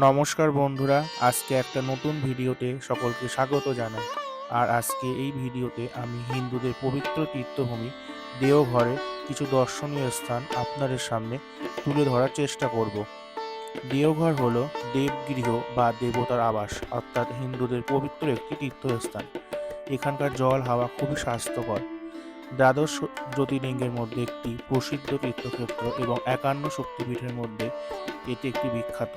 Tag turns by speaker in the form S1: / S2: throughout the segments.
S1: নমস্কার বন্ধুরা, আজকে একটা নতুন ভিডিওতে সকলকে স্বাগত জানাই। আর আজকে এই ভিডিওতে আমি হিন্দুদের পবিত্র তীর্থভূমি দেওঘরে কিছু দর্শনীয় স্থান আপনাদের সামনে তুলে ধরার চেষ্টা করব। দেওঘর হল দেবগৃহ বা দেবতার আবাস, অর্থাৎ হিন্দুদের পবিত্র একটি তীর্থস্থান। এখানকার জল হাওয়া খুবই স্বাস্থ্যকর। দ্বাদশ জ্যোতির্লিঙ্গের মধ্যে একটি প্রসিদ্ধ তীর্থক্ষেত্র এবং একান্ন শক্তিপীঠের মধ্যে এটি একটি বিখ্যাত।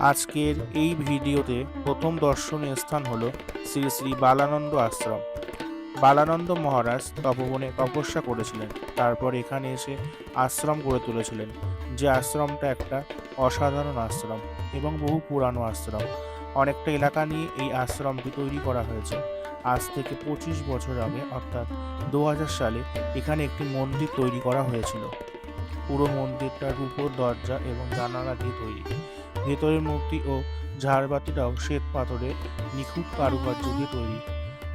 S1: আজকের এই ভিডিওতে প্রথম দর্শনীয় স্থান হল শ্রী শ্রী বালানন্দ আশ্রম। বালানন্দ মহারাজ তপবনে তপস্যা করেছিলেন, তারপর এখানে এসে আশ্রম গড়ে তুলেছিলেন। যে আশ্রমটা একটা অসাধারণ আশ্রম এবং বহু পুরানো আশ্রম। অনেকটা এলাকা নিয়ে এই আশ্রমটি তৈরি করা হয়েছে। আজ থেকে পঁচিশ বছর আগে, অর্থাৎ দু হাজার সালে, এখানে একটি মন্দির তৈরি করা হয়েছিল। পুরো মন্দিরটার রূপোর দরজা এবং জানালা দিয়ে তৈরি। ভেতরের মূর্তি ও ঝাড়বাতিটাও শ্বেত পাথরে নিখুঁত কারুকার্য দিয়ে তৈরি।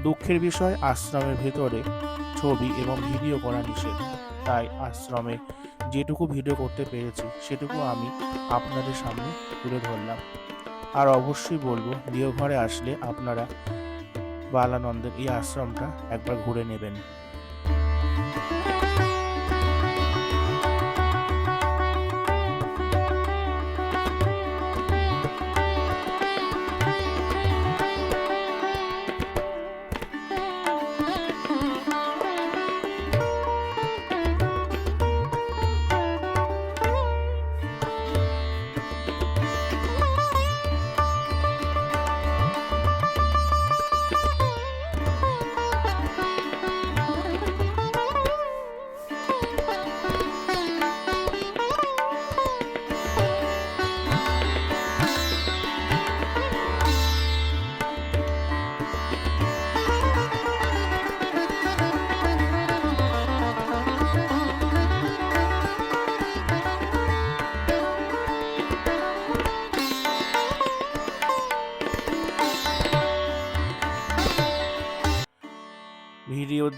S1: দুঃখের বিষয়, আশ্রমের ভেতরে ছবি এবং ভিডিও করা নিষেধ। তাই আশ্রমে যেটুকু ভিডিও করতে পেরেছি, সেটুকু আমি আপনাদের সামনে তুলে ধরলাম। আর অবশ্যই বলব, দেওঘরে আসলে আপনারা বালানন্দের এই আশ্রমটা একবার ঘুরে নেবেন।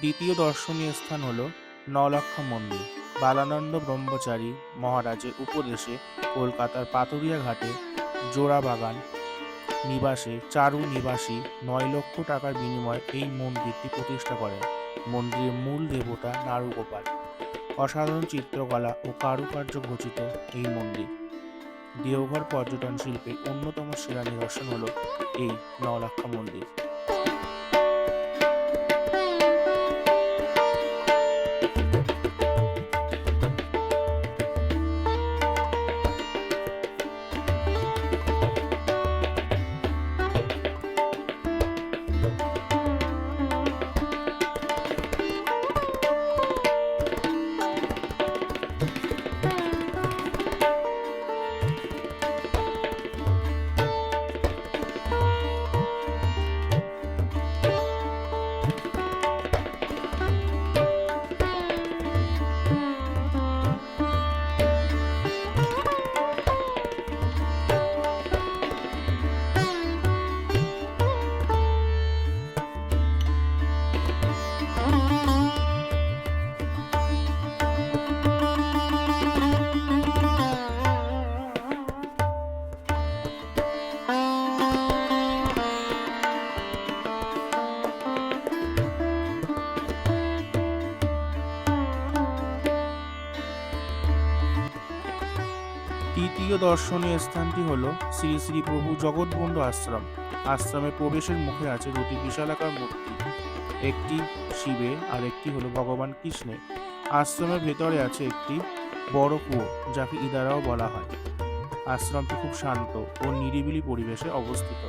S1: দ্বিতীয় দর্শনীয় স্থান হল নলক্ষ মন্দির। বালানন্দ ব্রহ্মচারী মহারাজের উপদেশে কলকাতার পাতুরিয়া ঘাটে জোড়া বাগান নিবাসে চারু নিবাসী নয় লক্ষ টাকার বিনিময়ে এই মন্দিরটি প্রতিষ্ঠা করেন। মন্দিরের মূল দেবতা নারুগোপাল অসাধারণ চিত্রকলা ও কারুকার্য ঘোষিত এই মন্দির। দেওঘর পর্যটন শিল্পের অন্যতম সেরা নিদর্শন হল এই নলাক্ষা মন্দির। তৃতীয় দর্শনীয় স্থানটি হল শ্রী শ্রী প্রভু জগৎবন্ধু আশ্রম। আশ্রমে প্রবেশের মুখে আছে দুটি বিশালাকার মূর্তি, একটি শিবের আর একটি হলো ভগবান কৃষ্ণের। আশ্রমের ভেতরে আছে একটি বড় কুয়ো, যাকে ইদারাও বলা হয়। আশ্রমটি খুব শান্ত ও নিরিবিলি পরিবেশে অবস্থিত।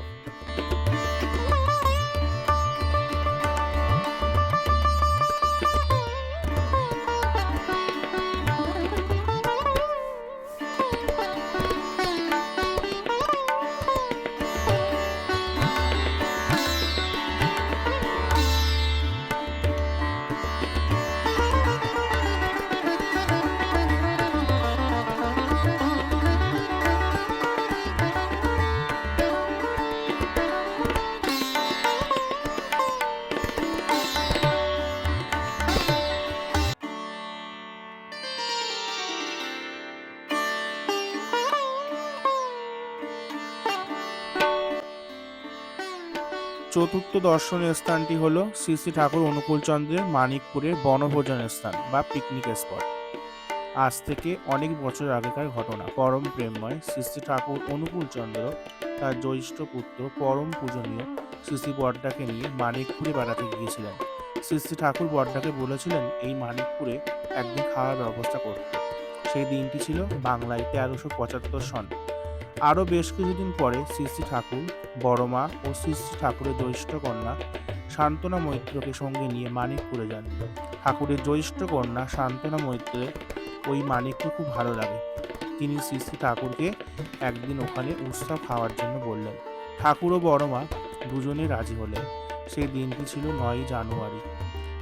S1: চতুর্থ দর্শনীয় স্থানটি হল শ্রী শ্রী ঠাকুর অনুকূলচন্দ্রের মানিকপুরের বনভোজন স্থান বা পিকনিক স্পট আজ থেকে অনেক বছর আগেকার ঘটনা। পরম প্রেমময় শ্রী শ্রী ঠাকুর অনুকূলচন্দ্র, তার জ্যৈষ্ঠ পুত্র পরম পূজনীয় শ্রী শ্রী বড্ডাকে নিয়ে মানিকপুরে বেড়াতে গিয়েছিলেন। শ্রী শ্রী ঠাকুর বড্ডাকে বলেছিলেন, এই মানিকপুরে একদিন খাওয়ার ব্যবস্থা করতে। সেই দিনটি ছিল বাংলায় তেরোশো পঁচাত্তর সন। আরও বেশ কিছুদিন পরে শ্রী ঠাকুর, বড়মা ও শ্রী ঠাকুরের জ্যৈষ্ঠ কন্যা শান্তনা মৈত্রকে সঙ্গে নিয়ে মানিকপুরে যান। ঠাকুরের জ্যৈষ্ঠ কন্যা শান্তনা মৈত্রের ওই মানিককে খুব ভালো লাগে। তিনি শ্রী ঠাকুরকে একদিন ওখানে উৎসব খাওয়ার জন্য বললেন, ঠাকুর ও বড়মা দুজনে রাজি হলেন সেই দিনটি ছিল নয়ই জানুয়ারি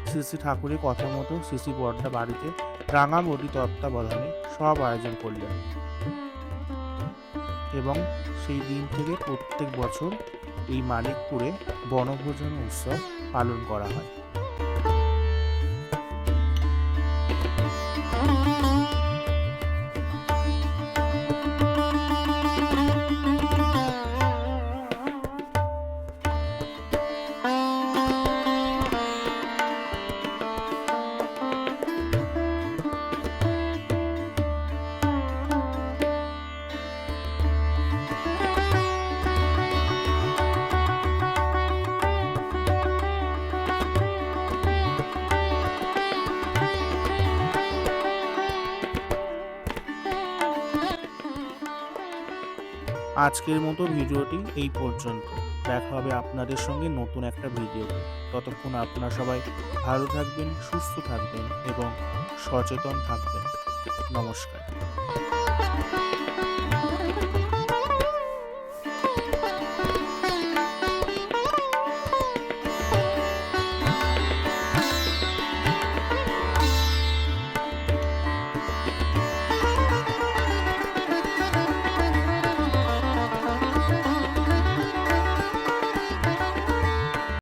S1: শ্রী ঠাকুরের কথা মতো শ্রী বড়দা বাড়িতে রাঙামতি তত্ত্বাবধানে সব আয়োজন করলেন। এবং সেই দিন থেকে প্রত্যেক বছর এই মানিকপুরে বনভোজন উৎসব পালন করা হয়। আজকের মতো ভিডিওটি এই পর্যন্ত। দেখা হবে আপনাদের সঙ্গে নতুন একটা ভিডিও ততক্ষণ আপনারা সবাই ভালো থাকবেন, সুস্থ থাকবেন এবং সচেতন থাকবেন। নমস্কার।